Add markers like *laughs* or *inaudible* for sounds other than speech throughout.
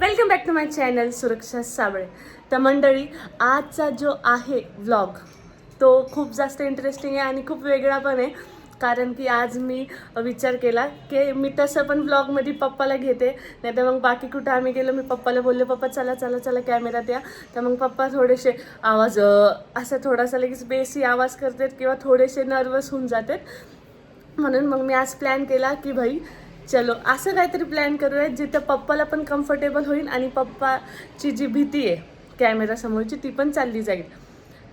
Welcome back to my channel Suraksha Sable तर मंडळी आजचा जो आहे व्लॉग तो खूप जास्त इंटरेस्टिंग आहे आणि खूप वेगळा पण आहे. कारण की आज मी विचार केला की मी तसं पण व्लॉगमध्ये पप्पाला घेते. नाही तर मग बाकी कुठं आम्ही गेलो मी पप्पाला बोललो पप्पा चला चला चला कॅमेरात या तर मग पप्पा थोडेसे आवाज असा थोडासा लगेच बेसी आवाज करतात किंवा थोडेसे नर्वस होऊन जातात. म्हणून मग मी आज प्लॅन केला की भाई चलो असं काहीतरी प्लॅन करूयात जिथं पप्पाला पण कम्फर्टेबल होईल आणि पप्पाची जी भीती आहे कॅमेरासमोरची ती पण चालली जाईल.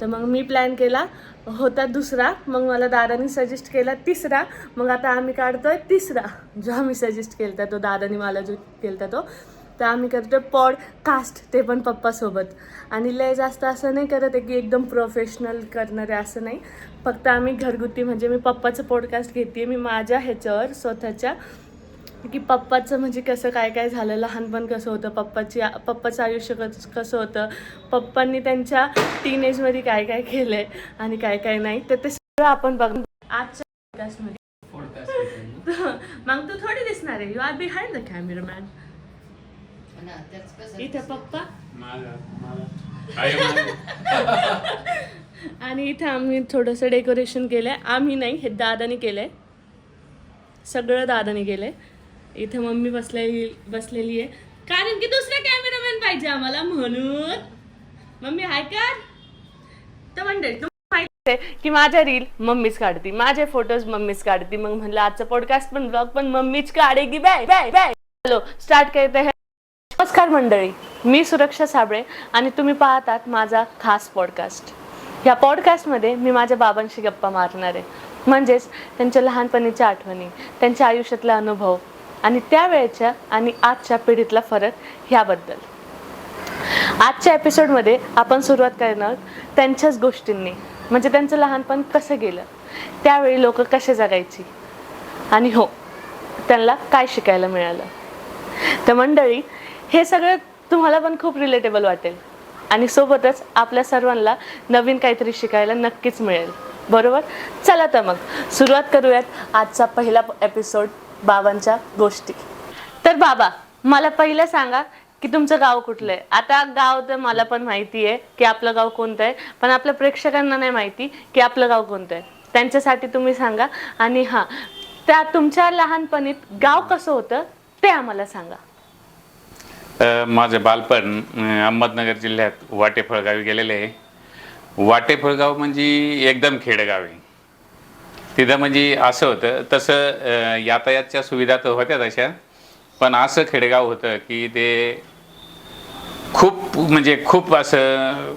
तर मग मी प्लॅन केला होता दुसरा मग मला दादानी सजेस्ट केला तिसरा मग आता आम्ही काढतोय तिसरा. जो आम्ही सजेस्ट केला तो दादानी मला जो केला तो तर आम्ही करतोय पॉडकास्ट ते पण पप्पासोबत. आणि लय जास्त असं नाही करत आहे की एकदम प्रोफेशनल करणारे असं नाही. फक्त आम्ही घरगुती म्हणजे मी पप्पाचं पॉडकास्ट घेते मी माझ्या ह्याच्यावर स्वतःच्या की पप्पाचं म्हणजे कसं काय काय झालं लहानपण कसं होतं पप्पाची पप्पाचं आयुष्य कसं कसं होतं पप्पांनी त्यांच्या टीनेजमध्ये काय काय केलं आहे आणि काय काय नाही तर ते सगळं आपण बघ आजच्या पॉडकास्टमध्ये *laughs* मग तू थोडी दिसणार आहे. You are behind the cameraman इथं पप्पा? *laughs* आणि इथं आम्ही थोडंसं डेकोरेशन केलं आहे आम्ही नाही हे दादाने केलं आहे सगळं दादाने केलं आहे इथे मम्मी बसलेली बसलेली आहे. कारण की दुसरा कॅमेरामॅन पाहिजे आम्हाला म्हणून. मम्मी हाय कर. तर मंडळी की माझ्या रील मम्मीच काढती. माझे फोटोज मम्मीच काढती. मग म्हणलं आजचं पॉडकास्ट पण ब्लॉग पण मम्मीच काढेगी bye bye bye. Hello start करते. है नमस्कार मंडळी मी सुरक्षा साबळे आणि तुम्ही पाहतात माझा खास पॉडकास्ट ह्या पॉडकास्टमध्ये मी माझ्या बाबांशी गप्पा मारणार आहे. म्हणजेच त्यांच्या लहानपणीच्या आठवणी त्यांच्या आयुष्यातला अनुभव आणि त्यावेळेच्या आणि आजच्या पिढीतला फरक ह्याबद्दल. आजच्या एपिसोडमध्ये आपण सुरुवात करणार त्यांच्याच गोष्टींनी. म्हणजे त्यांचं लहानपण कसं गेलं? त्यावेळी लोक कसे जगायची? आणि हो त्यांना काय शिकायला मिळालं? तर मंडळी हे सगळं तुम्हाला पण खूप रिलेटेबल वाटेल. आणि सोबतच आपल्या सर्वांना नवीन काहीतरी शिकायला नक्कीच मिळेल. बरोबर? चला तर मग सुरुवात करूयात आजचा पहिला एपिसोड बाबांच्या गोष्टी. तर बाबा मला पहिलं सांगा की तुमचं गाव कुठलं आहे? आता गाव तर मला पण माहिती आहे की आपलं गाव कोणतं आहे पण आपल्या प्रेक्षकांना नाही माहिती की आपलं गाव कोणतं आहे. त्यांच्यासाठी तुम्ही सांगा आणि हां त्या तुमच्या लहानपणीत गाव कसं होतं ते आम्हाला सांगा. माझं बालपण अहमदनगर जिल्ह्यात वाटेफळ गावी गेलेले आहे. वाटेफळ गाव म्हणजे एकदम खेडेगाव आहे. तिथं म्हणजे असं होतं तसं यातायातच्या सुविधा तर होत्या तशा पण असं खेडेगाव होतं की ते खूप म्हणजे खूप असं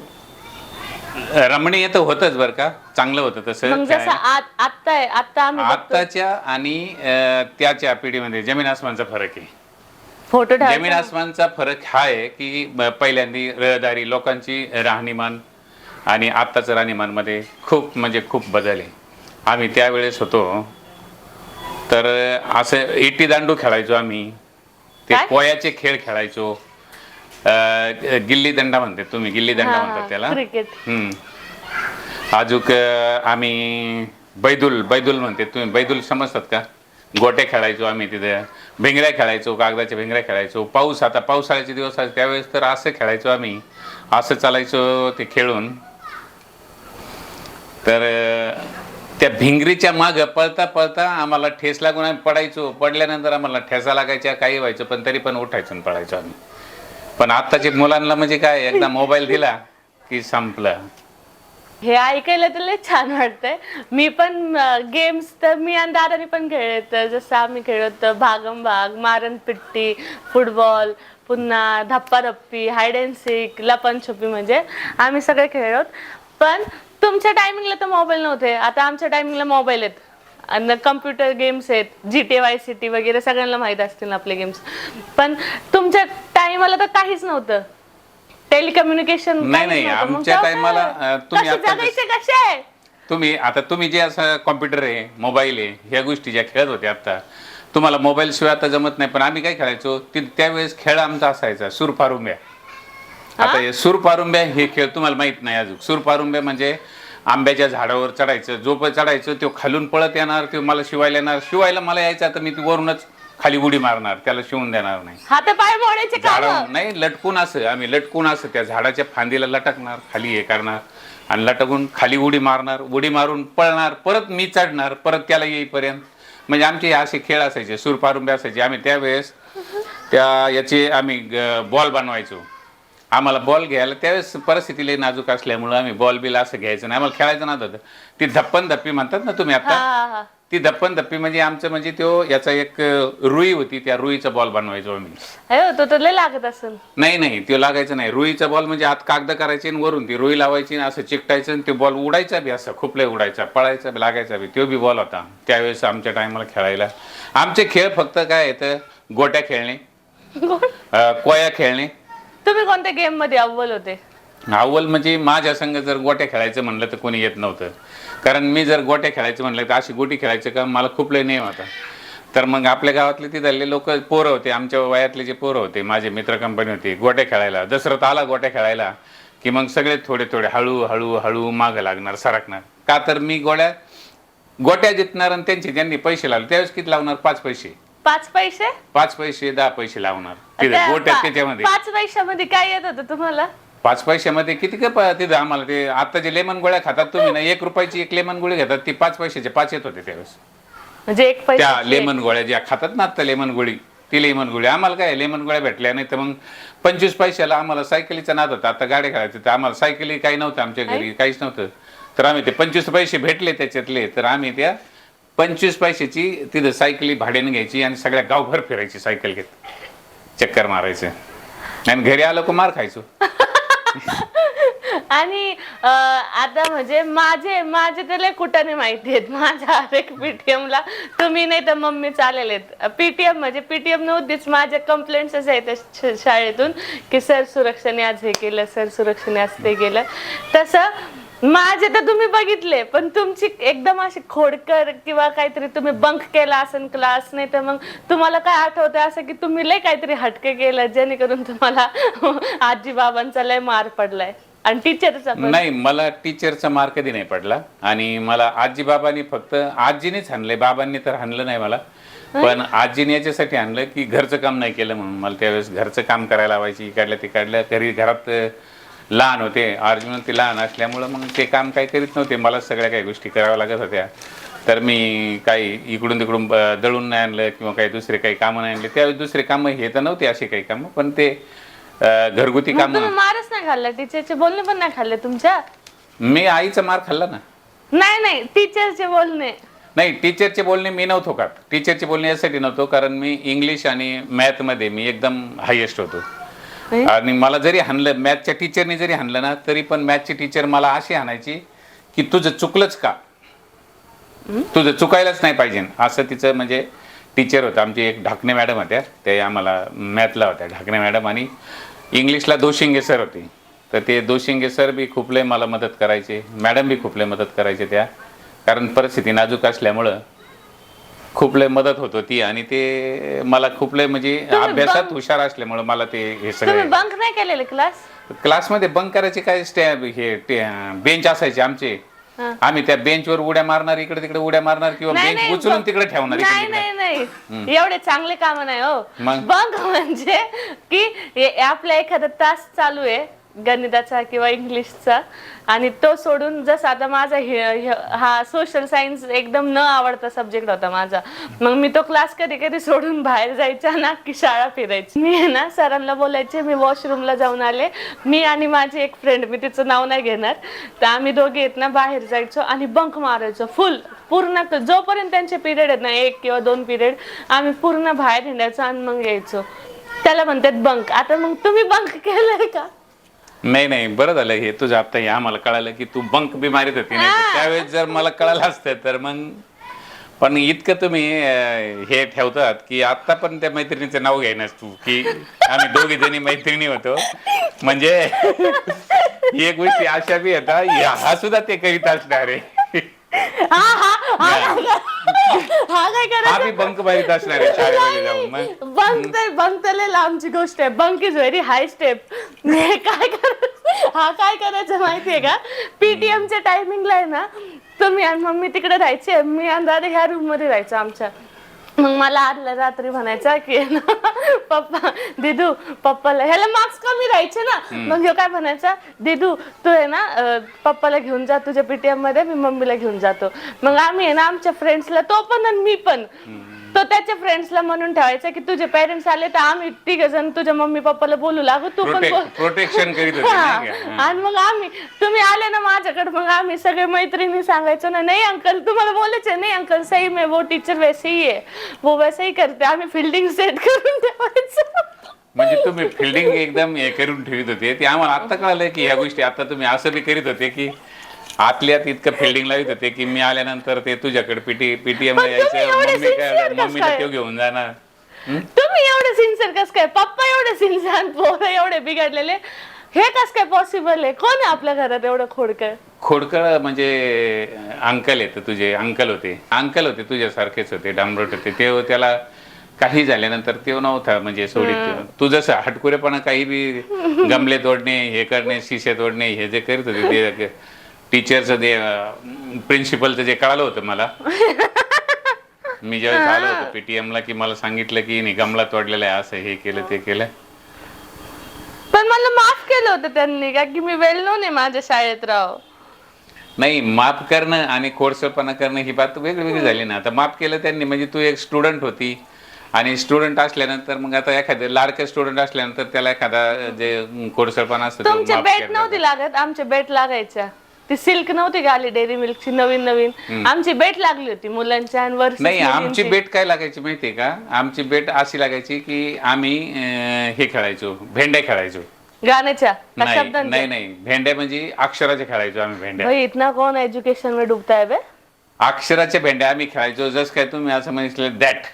रमणीय तर होतंच बरं का चांगलं होतं मग तसं जसं काय- आत- आत्ता आहे आत्ता आम्ही बघतो आत्ताच्या आणि अ, त्याच्या पिढीमध्ये जमीन आसमानचा फरक आहे. फोटो जमीन ठेवायचा आसमानचा फरक हा आहे की पहिल्यांदी रहदारी लोकांची राहणीमान आणि आत्ताचं राहणीमानमध्ये खूप म्हणजे खूप बदल आहे. आम्ही त्यावेळेस होतो. तर असं इटी दांडू खेळायचो आम्ही. ते काय? पोयाचे खेळ खेळायचो. अं, गिल्ली दंडा म्हणते तुम्ही गिल्ली दंडा म्हणतात त्याला. क्रिकेट. हम्म. अजूक अं, आम्ही बैदुल बैदुल म्हणते तुम्ही बैदुल समजतात का? गोटे खेळायचो आम्ही तिथे. भिंगऱ्या खेळायचो कागदाच्या भिंगऱ्या खेळायचो. पाऊस आता पावसाळ्याचे दिवस आले त्यावेळेस तर असं खेळायचो आम्ही. असं चालायचो ते खेळून. तर अं, त्या भिंगरीच्या मागं पळता पळता आम्हाला ठेस लागून आम्ही पडायचो. पडल्यानंतर आम्हाला ठेसा लागायच्या काही व्हायचं पण तरी पण उठायचो आणि पळायचो आम्ही. पण आत्ताच्या मुलांना म्हणजे काय एकदा मोबाईल दिला की संपलं. हे ऐकायला तर लय छान वाटतंय. मी पण गेम्स तर मी आणि दादानी पण खेळत. जसं आम्ही खेळत भागम भाग मारण पिट्टी फुटबॉल पुन्हा धप्पाधप्पी हायड अँड सीक लपनछुपी म्हणजे आम्ही सगळे खेळत. पण तुमच्या टायमिंगला तर मोबाईल नव्हते. आता आमच्या टायमिंगला मोबाईल आहेत. आणि कम्प्युटर गेम्स आहेत. G T Y C T वगैरे सगळ्यांना माहीत असतील आपले गेम्स पण तुमच्या टाइमला तर काहीच नव्हतं. टेलिकम्युनिकेशन नाही, नाही, आमच्या टायमाला, तुम्ही आता जगायचे कसे? तुम्ही आता तुम्ही जे असं कॉम्प्युटर आहे मोबाईल आहे ह्या गोष्टी ज्या खेळत होत्या आता तुम्हाला मोबाईल शिवाय आता जमत नाही. पण आम्ही काय खेळायचो? ती त्यावेळेस खेळ आमचा असायचा सुरपारुंब्या आता हे? सुरपारुंब्या हे खेळ तुम्हाला माहीत नाही अजून. सुरपारुंब्या म्हणजे आंब्याच्या झाडावर चढायचं जो पण चढायचं तो खालून पळत येणार तो मला शिवायला येणार. शिवायला मला यायचं आता मी ती वरूनच खाली उडी मारणार त्याला शिवून देणार नाही. हात पाय मोडायचे काम झाड नाही लटकून असं आम्ही लटकून असं त्या झाडाच्या फांदीला लटकणार खाली हे करणार आणि लटकून खाली उडी मारणार उडी मारून पळणार परत मी चढणार परत त्याला येईपर्यंत. म्हणजे आमचे हे असे खेळ असायचे सुरपारुंबे असायचे. आम्ही त्यावेळेस त्या याचे आम्ही बॉल बनवायचो. आम्हाला बॉल घ्यायला त्यावेळेस परिस्थिती लई नाजूक असल्यामुळं आम्ही बॉल बिल असं घ्यायचं नाही. आम्हाला खेळायचं नव्हतं ती. धप्पन धप्पी म्हणतात ना तुम्ही आता? ती धप्पन धप्पी म्हणजे आमचं म्हणजे तो याचा एक रुई होती. त्या रुईचा बॉल बनवायचो आम्ही. अयो तो तर लय लागत असेल. नाही नाही ते लागायचं नाही. रुईचा बॉल म्हणजे आत कागद करायची आणि वरून ती रुई लावायची आणि असं चिकटायचं आणि ते बॉल उडायचा बी असं खूप लय उडायचा पळायचा बी लागायचा बी. तो बी बॉल होता. त्यावेळेस आमच्या टायमाला खेळायला. आमचे खेळ फक्त काय येतं गोट्या खेळणे. अं, कोया खेळणे. तुम्ही कोणत्या गेममध्ये अव्वल होते? अव्वल म्हणजे माझ्या संघ जर गोट्या खेळायचं म्हणलं तर कोणी येत नव्हतं. कारण मी जर गोट्या खेळायचं म्हणलं तर अशी गोटी खेळायचं का मला खूप लय नेम होता. तर मग आपल्या गावातले तिथले लोक पोरं होते आमच्या वयातले जे पोरं होते माझे मित्र कंपनी होती गोट्या खेळायला. दसरथ आला गोट्या खेळायला की मग सगळे थोडे थोडे हळू हळू हळू मागं लागणार सरकणार. का तर मी गोळ्या गोट्या जितणार आणि त्यांचे ज्यांनी पैसे लावले त्यावेळेस किती लावणार? पाच पैसे. पाच पैसे? पाच पैसे दहा पैसे लावणार. तिथे त्या गोट्यात पा- त्याच्यामध्ये. पाच पैशामध्ये काय येत होतं तुम्हाला? पाच पैशामध्ये किती काय प- तिथं आम्हाला ते आता जे लेमन गोळ्या खातात तुम्ही ना एक रुपयाची एक लेमन गोळी घेतात ती पाच पैशाचे पाच येत होते त्यावेळेस. म्हणजे एक त्या पैसा लेमन गोळ्या ज्या खातात ना आता लेमन गोळी ती लेमन गोळी. आम्हाला काय लेमन गोळ्या भेटल्या नाही तर मग पंचवीस पैशाला आम्हाला सायकलीचा नाद होता. आता गाड्या खेळायचं तर आम्हाला सायकली काही नव्हतं आमच्या घरी काहीच नव्हतं. तर आम्ही ते पंचवीस पैसे भेटले त्याच्यातले तर आम्ही त्या पंचवीस पैशाची तिथं सायकली भाड्याने घ्यायची आणि सगळ्या गावभर फिरायची सायकल घेत. चक्कर मारायचं. आणि घरी आलो को मार खायचो. *laughs* आणि आता म्हणजे माझे माझे तर लय कुठाने माहिती आहेत. माझ्या हर एक पीटीएम ला तुम्ही नाही तर मम्मी चालेल पीटीएम म्हणजे पीटीएम नव्हतीच माझ्या कंप्लेंट्स आहेत शाळेतून की सर सुरक्षाने आज हे केलं सर सुरक्षाने आज ते केलं. तसं माझे तर तुम्ही बघितले पण तुमची एकदम अशी खोडकर किंवा काहीतरी तुम्ही बंक केला असेल क्लास नाही तर मग तुम्हाला काय आठवतं असं की तुम्ही लय काहीतरी हटके केलं जेणेकरून तुम्हाला आजी बाबांचा लय मार पडलाय आणि टीचरचा पण. नाही मला टीचरचा मार कधी नाही पडला. आणि मला आजी बाबांनी फक्त आजीनेच हाणलंय बाबांनी तर हाणलं नाही मला. पण आजीने याच्यासाठी आणलं की घरचं काम नाही केलं म्हणून. मला त्यावेळेस घरचं काम करायला लावायची इकडल्या तिकडल्या तरी घरात लहान होते. अर्जुन ते लहान असल्यामुळं मग ते काम काही करीत नव्हते. मला सगळ्या काही गोष्टी कराव्या लागत होत्या. तर मी काही इकडून तिकडून दळून नाही आणलं किंवा काही दुसरे काही कामं नाही आणले. त्यावेळेस दुसरे कामं हे तर नव्हते असे काही कामं पण ते अं, घरगुती कामं तुम्ही मारच नाही खाल्ला? टीचरचे बोलणे पण नाही खाल्ले तुमच्या? मी आईचा मार खाल्ला ना. नाही नाही. टीचरचे बोलणे. नाही टीचरचे बोलणे मी नव्हतो का टीचरचे बोलणे यासाठी नव्हतो कारण मी इंग्लिश आणि मॅथमध्ये मी एकदम हायेस्ट होतो? आणि मला जरी हाणलं मॅथच्या टीचरने जरी हाणलं ना तरी पण मॅथची टीचर मला अशी हाणायची की तुझं चुकलंच का? तुझं चुकायलाच नाही पाहिजे. असं तिचं म्हणजे टीचर होतं. आमची एक ढाकणे मॅडम होत्या. ते आम्हाला मॅथला होत्या. ढाकणे मॅडम आणि इंग्लिशला दोशिंगे सर होते. तर ते दोशिंगे सर बी खूप लय मला मदत करायचे. मॅडम बी खूप लय मदत करायचे त्या. कारण परिस्थिती नाजूक असल्यामुळं खूप लय मदत होत होती आणि ते मला खूप लय म्हणजे अभ्यासात हुशार असल्यामुळे मला ते हे तुम्ही सगळे बंक नाही केलेले क्लास क्लासमध्ये बंक करायचे काय स्टॅब हे बेंच असायचे आमचे. हा. आम्ही त्या बेंचवर उड्या मारणार इकडे तिकडे उड्या मारणार किंवा नाही बेंच नाही उचलून बंक- तिकडे ठेवणार इकडे नाही तिकडे. नाही नाही. एवढे चांगले काम नाही हो. मग? बंक म्हणजे की हे- आपला एखादा तास चालू आहे गणिताचा किंवा इंग्लिशचा. आणि तो सोडून जसं आता माझा हे- हे- हा सोशल सायन्स एकदम न आवडता सब्जेक्ट होता माझा. मग मी तो क्लास कधी कधी सोडून बाहेर जायचा ना की शाळा फिरायची. मी आहे ना सरांना बोलायचे मी वॉशरूमला जाऊन आले. मी आणि माझी एक फ्रेंड मी तिचं नाव नाही घेणार. तर आम्ही दोघे आहेत ना बाहेर जायचो आणि बंक मारायचो फुल पूर्ण जोपर्यंत त्यांचे पिरियड आहेत ना एक किंवा दोन पिरियड आम्ही पूर्ण बाहेर हिंडायचो आणि मग यायचो. त्याला म्हणतात बंक आता मग तुम्ही बंक केलंय का? नाही नाही बरं झालं हे तुझं आता हे आम्हाला कळालं की तू बंक बी मारित होती नाही त्यावेळेस जर मला कळालं असतं तर मग पण इतकं तुम्ही अं, हे ठेवतात की आता पण त्या मैत्रिणीचं नाव घेणार तू की आम्ही दोघी जणी मैत्रिणी होतो. म्हणजे *laughs* ही गोष्टी अशा बी येतात या- हा सुद्धा ते करीत असणार. आहे हा हा हा काय हा काय हा करायचं बंक मारित असणार आहे शाळेमध्ये जाऊन मग. बंक तर बंक तर लय लांबची गोष्ट आहे. Bunk is very high step काय करायचं? हा काय करायचं माहितीये का? पीटीएम च्या टायमिंगला आहे ना तुम्ही आणि मम्मी तिकडे राहायचे. मी आणि दादा ह्या रूममध्ये राहायचो आमच्या. मग मला आदल्या रात्री म्हणायचं की ना पप्पा दिदू पप्पाला ह्याला मार्क्स कमी राहायचे ना. मग ह्यो काय म्हणायचा दिदू तू आहे ना अं, पप्पाला घेऊन जा तुझ्या पीटीएममध्ये मी मम्मीला घेऊन जातो. मग आम्ही आहे ना आमच्या फ्रेंड्सला तो पण आणि मी पण. तो त्याच्या फ्रेंड्सला म्हणून ठेवायचा की तुझे पेरेंट्स आले तर आम्ही तिघ जण तुझ्या मम्मी पप्पाला बोलू लागू तू पण बोल प्रोटेक्शन करीत होते नाही का? हा. आणि मग आम्ही तुम्ही आले ना माझ्याकडे मग आम्ही सगळे मैत्रिणी सांगायचो ना नाही अंकल तुम्हाला बोलायचे नाही अंकल सही में वो टीचर वैसे ही है वो वैसे ही करते आम्ही फिल्डिंग सेट करून ठेवायचं म्हणजे तुम्ही फिल्डिंग एकदम हे करून ठेवित होते ते आम्हाला आता कळालं की ह्या गोष्टी आता तुम्ही असं बी करीत होते की आतल्यात इतकं फिल्डिंग लावित होते की मी आल्यानंतर ते तुझ्याकडे पीटी पीटीएम ला पण तुम्ही यायचं एवढे मम्मी sincere काय कसं मम्मीला काय? तो घेऊन जाणार? तुम्ही एवढे सिन्सिअर कस काय? पप्पा एवढे सिन्सिअर पोरं एवढे बिघडलेले. हे कस काय पॉसिबल आहे? कोण आहे आपल्या घरात एवढं खोडकं खोडकळ म्हणजे अंकल येत तुझे अंकल होते. अंकल होते तुझ्यासारखेच होते डांबरोट होते. ते त्याला काही झाल्यानंतर ते नव्हता म्हणजे सोडीत तू जसं हटकुरेपणा काही बी *laughs* गमले तोडणे हे करणे शिशे तोडणे हे जे करीत होते ते *laughs* टीचरचं ते प्रिन्सिपलचं जे कळालं होतं मला. *laughs* मी ज्यावेळेस आलो होतो पीटीएम ला की मला सांगितलं की नाही गमला तोडलेला आहे असं हे केलं ते केलं. पण मला माफ केलं होतं त्यांनी का की मी वेळ नव्हते माझ्या शाळेत राव. नाही माफ करणं आणि खोडसळपणा करणं ही बात वेगळी वेगळी झाली ना. आता माफ केलं त्यांनी म्हणजे तू एक स्टुडंट होती आणि स्टुडंट असल्यानंतर मग आता एखादं लाडकं स्टुडंट असल्यानंतर त्याला एखादा जे खोडसळपणा असतो तुमचे माफ बेट नव्हती लागत आमचे बेट लागायच्या. ती सिल्क नव्हती का आली डेअरी मिल्कची नवीन नवीन? आमची बेट लागली होती मुलांच्या आणि वर्ष नाही आमची बेट काय लागायची माहितीये का? आमची बेट अशी लागायची की आम्ही अं, हे खेळायचो भेंड्या खेळायचो. गाण्याच्या? का नाही शब्दांच्या? नाही नाही. भेंड्या म्हणजे अक्षराचे खेळायचो आम्ही भेंड्या. भाई इतना कौन एजुकेशन में डूबता है बे? अक्षराच्या भेंड्या आम्ही खेळायचो. जस काय तुम्ही असं म्हटलं that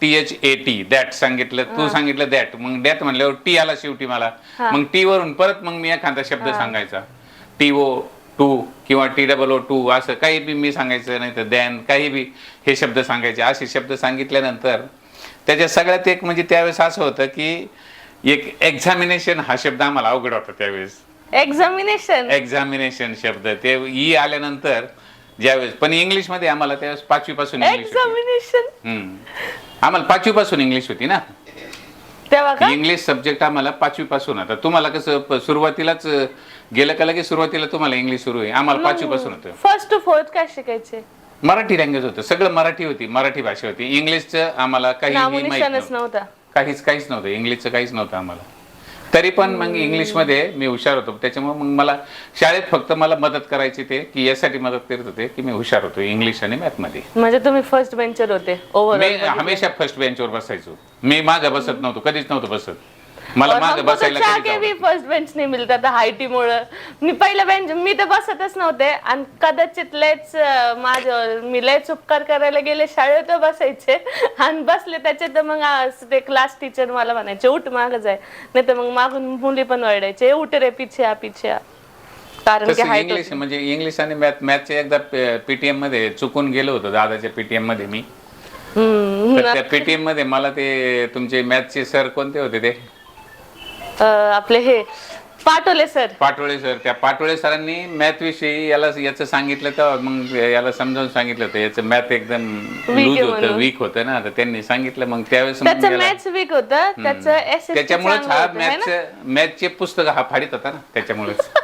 T H A T that सांगितलं तू सांगितलं दॅट मग दॅट म्हणल्यावर टी आला शेवटी मला. मग टी वरून परत मग मी एखादा शब्द सांगायचा. टी ओ टू किंवा टी डबल ओ टू असं काही बी मी सांगायचं नाही तर दॅन काही बी हे शब्द सांगायचे. असे शब्द सांगितल्यानंतर त्याच्या सगळ्यात एक म्हणजे त्यावेळेस असं होतं की एक एक्झामिनेशन हा शब्द आम्हाला अवघड होता त्यावेळेस. एक्झामिनेशन एक्झामिनेशन शब्द. ते ई आल्यानंतर ज्यावेळेस पण इंग्लिशमध्ये आम्हाला त्यावेळेस पाचवी पासून इंग्लिश एक्झामिनेशन. आम्हाला पाचवी पासून इंग्लिश होती ना. तेव्हा का इंग्लिश सब्जेक्ट आम्हाला पाचवी पासून आता तुम्हाला कसं प- सुरुवातीलाच अं, गेलं का लगेच सुरुवातीला तुम्हाला इंग्लिश सुरू आहे? आम्हाला पाचवी पासून होतं. फर्स्ट टू फोर्थ काय शिकायचे? मराठी लँग्वेज होतं. सगळं मराठी होती. मराठी भाषा होती. इंग्लिशचं आम्हाला काही माहीत नामोनिशानच नव्हतं. नव्हता. काहीच काहीच नव्हतं. इंग्लिशचं काहीच नव्हतं आम्हाला. तरी पण मग इंग्लिशमध्ये मी हुशार होतो. त्याच्यामुळे मग मला शाळेत फक्त मला मदत करायची ते की यासाठी मदत करत होते की मी हुशार होतो इंग्लिश आणि मॅथमध्ये म्हणजे तुम्ही फर्स्ट बेंचर होते मी ओव्हरऑल हमेशा फर्स्ट बेंचवर बसायचो. मी मागं बसत नव्हतो कधीच नव्हतं बसत. मला मागं बसायला भी आवडत फर्स्ट बेंच नाही मिळतात आता हायटी मुळे मी पहिल्या बेंच मी तर बसतच नव्हते. आणि कदाचित लयच अं, माझं मी लयच उपकार करायला गेले शाळेत बसायचे. आणि बसले त्याच्यात मग आ, ते क्लास टीचर मला म्हणायचे उठ माग जाय. नाही तर मग मागून मुली पण ओरडायचे उठ रे पिछे आ पिछे आ कारण की तसं हाईट इंग्लिश म्हणजे इंग्लिश आणि मॅथ मॅथचे एकदा पीटीएममध्ये चुकून गेलो होतो दादाच्या पीटीएममध्ये मी. तर त्या पीटीएममध्ये मला ते तुमचे मॅथचे सर कोणते होते ते? आपले हे पाठवले सर. पाटोळे सर त्या पाटोळे सरांनी मॅथ विषयी याला याचं सांगितलं तर मग याला समजावून सांगितलं होतं. याचं मॅथ एकदम लूज होतं म्हणून. वीक होतं ना. तर त्यांनी सांगितलं मग त्यावेळेस मग त्याचं याला- मॅथ्स वीक होतं. त्याचं एस त्याच्यामुळेच हा मॅथचे पुस्तक हा फाडीत होता ना त्याच्यामुळेच. *laughs*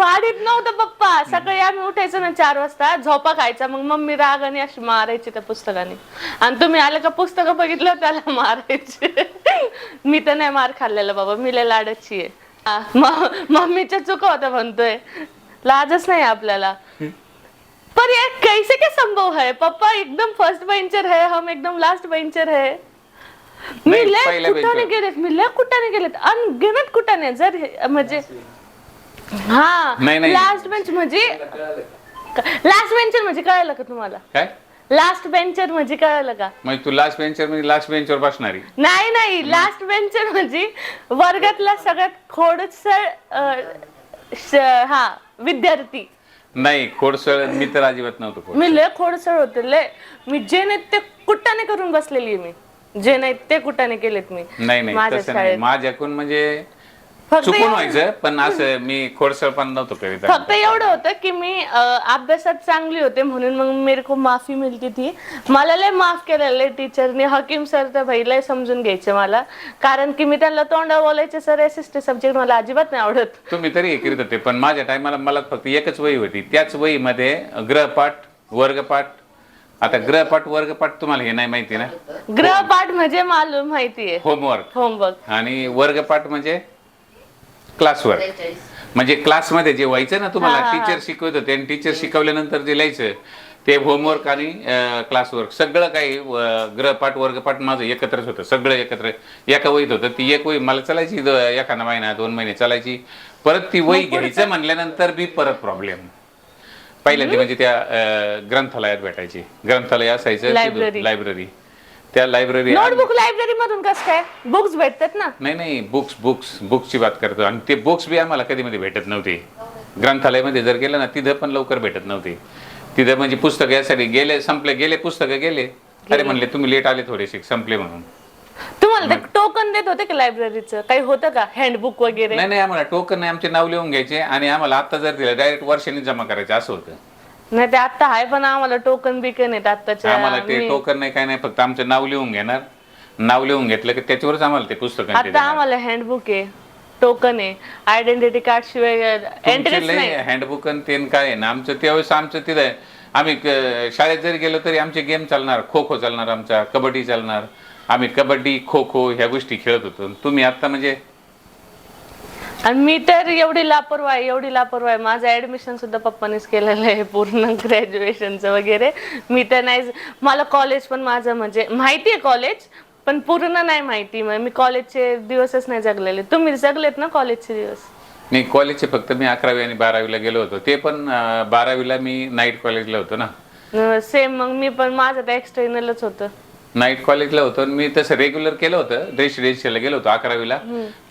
फाडीत नव्हतं पप्पा. सकाळी आम्ही उठायचो ना चार वाजता झोपा खायचा. मग मम्मी रागाने अशी मारायची त्या पुस्तकाने. आणि तुम्ही आले का पुस्तक बघितलं त्याला मारायचे. मी तर नाही मार खाल्लेला बाबा मी लय लाडाची आहे. मम्मीच्या चुका होत्या म्हणतोय. लाजच नाही आपल्याला. पर ये कैसे क्या संभव है? पापा एकदम फर्स्ट बेंचर है हम एकदम लास्ट बेंचर है. मी लय कुठाने. गेलेत मी लय कुठाने गेलेत. अनगिनत कुठाने जर म्हणजे हा. नाही, नाही. लास्ट बेंच म्हणजे लास्ट बेंचर म्हणजे कळलं का तुम्हाला? काय? लास्ट बेंचर म्हणजे कळलं का? म्हणजे तू लास्ट बेंचर म्हणजे लास्ट बेंचवर बसणारी. नाही नाही. लास्ट बेंचर म्हणजे वर्गातला सगळ्यात खोडसळ अं, श- हा विद्यार्थी. नाही खोडसळ मी तर अजिबात नव्हतो खोड मी लय खोडसळ होते लय. मी जे नाही ते कुट्टाने करून बसलेली आहे मी. जे नाही ते कुटाने केलेत मी. नाही नाही माझ्या तसं नाही. शाळेत. माझ्याकडून म्हणजे चुकून एवढं- व्हायचं पण असं मी खोडसळ पण नव्हतो करीत फक्त एवढं होतं की मी अं, अभ्यासात चांगली होते म्हणून मग मेरे को माफी मिळती थी मला लय माफ केलेलं टीचरने. हकीम सर तर भाई लय समजून घ्यायचे मला. कारण की मी त्यांना तोंडा बोलायचे sir S S T subject मला अजिबात नाही आवडत. तुम्ही तरी हे करीत होते पण माझ्या टायमाला मला फक्त एकच वही होती. त्याच वहीमध्ये ग्रहपाठ वर्गपाठ. आता ग्रहपाठ वर्गपाठ तुम्हाला हे नाही माहिती ना? ग्रहपाठ म्हणजे मालूम माहितीये. होमवर्क होमवर्क आणि वर्गपाठ म्हणजे? क्लासवर्क म्हणजे क्लासमध्ये जे व्हायचं ना तुम्हाला टीचर शिकवत होते आणि टीचर शिकवल्यानंतर जे लिहायचं ते होमवर्क आणि क्लासवर्क सगळं काही ग्रहपाठ वर्गपाठ माझं एकत्रच होतं. सगळं एकत्र. एका वहीत होतं. ती एक वही मला चालायची एखादा महिना दोन महिने चालायची. परत ती वही घ्यायचं म्हणल्यानंतर बी परत प्रॉब्लेम पहिल्यांदा म्हणजे त्या ग्रंथालयात भेटायची. ग्रंथालय असायचं. लायब्ररी त्या लायब्ररी नोटबुक लायब्ररी मधून कसं काय? बुक्स भेटतात ना? नाही नाही बुक्स बुक्स बुक्सची बात करतो. आणि ते बुक्स बी आम्हाला कधी मध्ये भेटत नव्हते. ग्रंथालयामध्ये जर गेलं ना तिथं पण लवकर भेटत नव्हते. तिथं म्हणजे पुस्तकं यासाठी गेले संपले गेले पुस्तकं गेले. अरे म्हणले तुम्ही लेट आले थोडेसे संपले म्हणून. तुम्हाला ते टोकन देत होते का लायब्ररीचं काही होतं का? हँडबुक वगैरे? नाही नाही आम्हाला टोकन नाही आमचे नाव लिहून घ्यायचे आणि आम्हाला आता जर दिलं डायरेक्ट वर्षांनी जमा करायचं असं होतं. नाही ते आता आहे पण आम्हाला टोकन बिकन येत आताच्या आम्हाला ते मी- टोकन नाही काय नाही फक्त आमचं नाव लिहून घेणार. नाव लिहून घेतलं की त्याच्यावरच आम्हाला ते पुस्तकांचे आता आम्हाला हँडबुक आहे टोकन आहे आयडेंटिटी कार्ड शिवाय एंट्रीच तुमचे नाही. हँडबुक आणि ते न काय आहे ना आमचं त्यावेळेस आमचं तिथं आहे. आम्ही क- शाळेत जरी गेलो तरी आमचे गेम चालणार खो खो चालणार आमचा कबड्डी चालणार. आम्ही कबड्डी खो खो ह्या गोष्टी खेळत होतो. तुम्ही आता म्हणजे आणि मी तर एवढी लापरवाही एवढी लापरवाही. माझं ऍडमिशन सुद्धा पप्पानीच केलेलं आहे पूर्ण *laughs* ग्रॅज्युएशनचं वगैरे. मी तर नाही मला कॉलेज पण माझं म्हणजे माहिती आहे कॉलेज पण पूर्ण नाही माहिती. मग मी कॉलेजचे दिवसच नाही जगलेले. तुम्ही जगलेत ना कॉलेजचे दिवस? नाही कॉलेजचे फक्त मी अकरावी आणि बारावीला गेलो होतो. ते पण अं, बारावीला मी नाईट कॉलेजला होतो ना. सेम मग मी पण माझं तर एक्सटर्नलच होतं. नाईट कॉलेजला होतो आणि मी तसं रेग्युलर केलं होतं. रेसिडेन्शियलला गेलो होतो अकरावीला.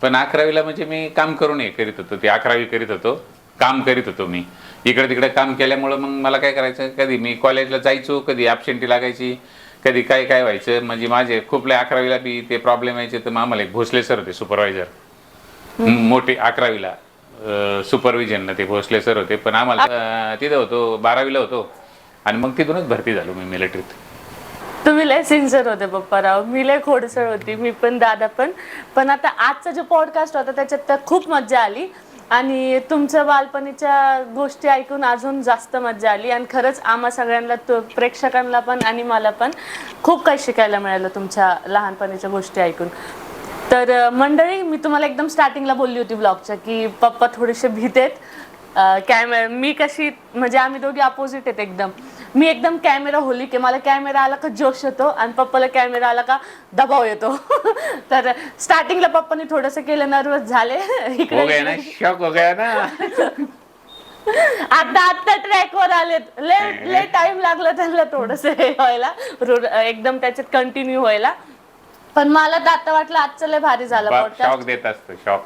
पण अकरावीला म्हणजे मी काम करून हे करीत होतो. ते अकरावी करीत होतो. काम करीत होतो मी. इकडे तिकडे काम केल्यामुळं मग मला काय करायचं? कधी मी कॉलेजला जायचो कधी ॲबसेंटी लागायची कधी काय काय व्हायचं? म्हणजे माझे खूप लय अकरावीला बी ते प्रॉब्लेम यायचे. तर मग आम्हाला एक भोसले सर होते सुपरवायझर मोठे अकरावीला. सुपरविजन ते भोसले सर होते. पण आम्हाला तिथं होतो बारावीला होतो. आणि मग तिथूनच भरती झालो मी मिलिटरीत तुम्ही लय सिन्सिअर होते पप्पा राव मी लय खोडसळ होती. मी पण दादा पण. पण आता आजचा जो पॉडकास्ट होता त्याच्यात तर खूप मज्जा आली. आणि तुमच्या बालपणीच्या गोष्टी ऐकून अजून जास्त मज्जा आली. आणि खरंच आम्हा सगळ्यांना तो प्रेक्षकांना पण आणि मला पण खूप काही शिकायला मिळालं तुमच्या लहानपणीच्या गोष्टी ऐकून. तर मंडळी मी तुम्हाला एकदम स्टार्टिंगला बोलली होती ब्लॉगच्या की पप्पा थोडेसे भीतेत कॅमेरा मी कशी म्हणजे आम्ही दोघी अपोजिट आहेत एकदम. मी एकदम कॅमेरा होली की मला कॅमेरा आला का जोश येतो आणि पप्पाला कॅमेरा आला का दबाव येतो. *laughs* तर स्टार्टिंगला पप्पानी थोडंसं केलं नर्वस झाले. *laughs* हो ना इकडे. शॉक हो गया ना. *laughs* आता आता ट्रॅकवर आलेत. लय टाइम लागला त्यांना थोडस हे व्हायला. एकदम त्याच्यात कंटिन्यू व्हायला. पण मला तर आता वाटलं आजचं लय भारी झालं शॉक देत असतो शॉक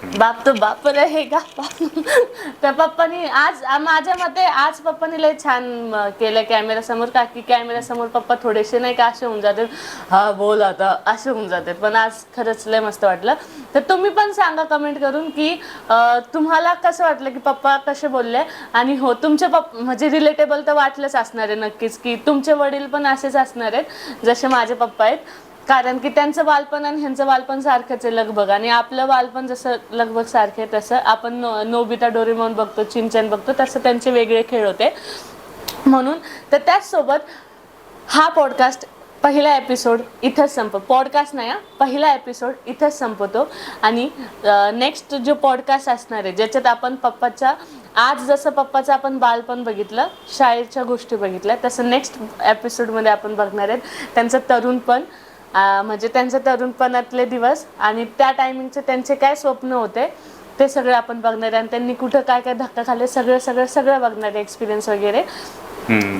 बाप तो बाप रहेगा हे का बाप। पप्पानी आज आ- माझ्या मते आज पप्पानी लय छान म, केलं कॅमेरा समोर. का की कॅमेरा समोर पप्पा थोडेसे नाही का असे होऊन जातात. हा बोल आता असे होऊन जातात. पण आज खरंच लय मस्त वाटलं. तर तुम्ही पण सांगा कमेंट करून की अं, तुम्हाला कसं वाटलं की पप्पा कसे बोलले? आणि हो तुमचे पप्पा म्हणजे रिलेटेबल तर वाटलंच असणार आहे नक्कीच की तुमचे वडील पण असेच असणार आहेत जसे माझे पप्पा आहेत. कारण की त्यांचं बालपण आणि ह्यांचं बालपण सारखंच आहे लगभग आणि आपलं बालपण जसं लगभग सारखे आहे तसं आपण नो- नोबिता डोरेमॉन बघतो चिंचन बघतो तसं त्यांचे वेगळे खेळ होते. म्हणून तर त्याचसोबत हा पॉडकास्ट पहिला एपिसोड इथंच संप पॉडकास्ट नाही हा पहिला एपिसोड इथंच संपतो आणि नेक्स्ट जो पॉडकास्ट असणार आहे ज्याच्यात आपण पप्पाच्या आज जसं पप्पाचं आपण बालपण बघितलं शाळेच्या गोष्टी बघितल्या तसं नेक्स्ट एपिसोडमध्ये आपण बघणार आहेत. त्यांचं तरुणपण म्हणजे त्यांचं तरुणपणातले दिवस आणि त्या टायमिंगचे त्यांचे काय स्वप्न होते ते सगळं आपण बघणार आहे. आणि त्यांनी कुठं काय काय धक्का खाल्ले सगळं सगळं सगळं बघणार आहे एक्सपिरियन्स वगैरे.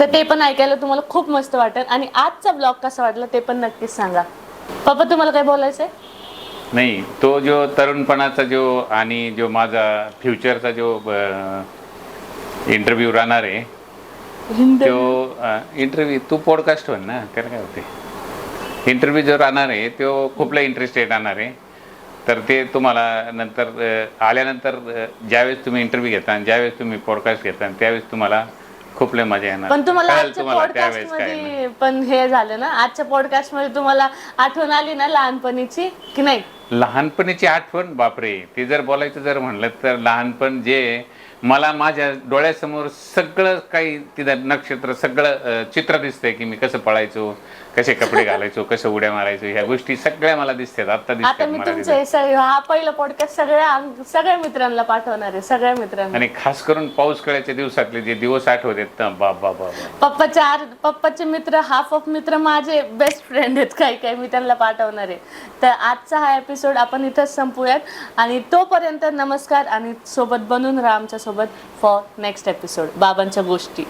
तर ते पण ऐकायला तुम्हाला खूप मस्त वाटेल. आणि आजचा ब्लॉग कसा वाटला ते पण नक्कीच सांगा. पप्पा तुम्हाला काय बोलायचंय? नाही तो जो तरुणपणाचा जो आणि जो माझा फ्युचरचा जो इंटरव्ह्यू राहणार आहे तो इंटरव्ह्यू तू पॉडकास्ट होईल ना? काय होते इंटरव्ह्यू जो राहणार आहे तो खूप लय इंटरेस्टेड राहणार आहे. तर ते तुम्हाला नंतर आल्यानंतर ज्यावेळेस तुम्ही इंटरव्ह्यू घेता आणि ज्यावेळेस तुम्ही पॉडकास्ट घेता त्यावेळेस तुम्हाला खूप लय मजा येणार. पण तुम्हाला आजच्या पॉडकास्ट. मध्ये पण हे झालं ना आजच्या पॉडकास्टमध्ये तुम्हाला आठवण आली ना लहानपणीची की नाही? लहानपणीची आठवण बापरे. ते जर बोलायचं जर म्हणलं तर लहानपण जे मला माझ्या डोळ्यासमोर सगळं काही तिथं नक्षत्र सगळं चित्र दिसतंय की मी कसं पळायचो कसे कपडे घालायचो *laughs* कसं उड्या मारायचो ह्या गोष्टी सगळ्या मला दिसतात. आता आता दिसतात मी तुमचे तिथं. हे सगळे- हा पहिला पॉडकास्ट सगळ्या आम- सगळ्या मित्रांना पाठवणार आहे सगळ्या मित्रांना. आणि खास करून पाऊस कळ्याच्या दिवसातले जे दिवस आठवत आहेत ना बाप बाप बाप पप्पाचे पप्पाचे मित्र हाफ ऑफ मित्र माझे बेस्ट फ्रेंड आहेत काही काही मी त्यांना पाठवणार आहे. तर आजचा हा एपिसोड आपण इथंच संपूयात. आणि तोपर्यंत नमस्कार आणि सोबत बनून राहा आमच्यासोबत. माझ्यासोबत फॉर नेक्स्ट एपिसोड बाबांच्या गोष्टी.